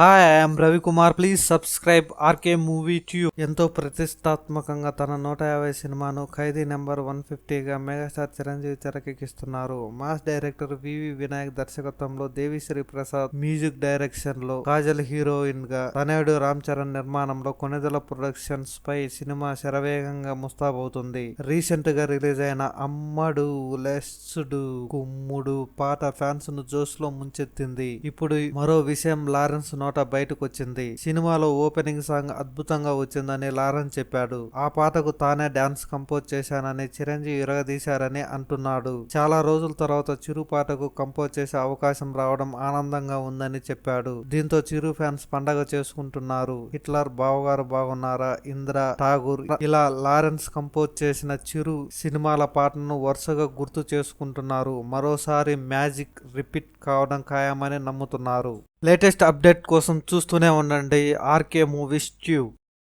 Hi I'm Ravikumar please subscribe RK movie tube ఎంతో ప్రతిష్టాత్మకంగా తన నూట యాభై సినిమాను ఖైదీ నెంబర్ వన్ ఫిఫ్టీగా మెగాస్టార్ చిరంజీవి తెరకెక్కిస్తున్నారు. మాస్ డైరెక్టర్ వివి వినాయక్ దర్శకత్వంలో దేవిశ్రీ ప్రసాద్ మ్యూజిక్ డైరెక్షన్లో కాజల్ హీరోయిన్గా తనయుడు రామ్ చరణ్ నిర్మాణంలో కొనిదల ప్రొడక్షన్స్ పై సినిమా శరవేగంగా ముస్తాబవుతుంది. రీసెంట్గా రిలీజ్ అయిన అమ్మడు లెస్సుడు కుమ్ముడు పాట ఫ్యాన్స్ను జోష్లో ముంచెత్తింది. ఇప్పుడు మరో విషయం లారెన్స్ నోట్ బయటకు వచ్చింది సినిమాలో ఓపెనింగ్ సాంగ్ అద్భుతంగా వచ్చిందని లారెన్స్ చెప్పాడు. ఆ పాటకు తానే డాన్స్ కంపోజ్ చేశానని చిరంజీవి ఇరగదీశారని అంటున్నాడు. చాలా రోజుల తర్వాత చిరు పాటకు కంపోజ్ చేసే అవకాశం రావడం ఆనందంగా ఉందని చెప్పాడు. దీంతో చిరు ఫ్యాన్స్ పండగ చేసుకుంటున్నారు. హిట్లర్ బావగారు బాగున్నారా? ఇంద్ర ఠాగూర్ ఇలా లారెన్స్ కంపోజ్ చేసిన చిరు సినిమాల పాటను వరుసగా గుర్తు చేసుకుంటున్నారు. మరోసారి మ్యాజిక్ రిపీట్ కావడం ఖాయమని నమ్ముతున్నారు. లేటెస్ట్ అప్డేట్ కోసం చూస్తూనే ఉండండి. RK movies tube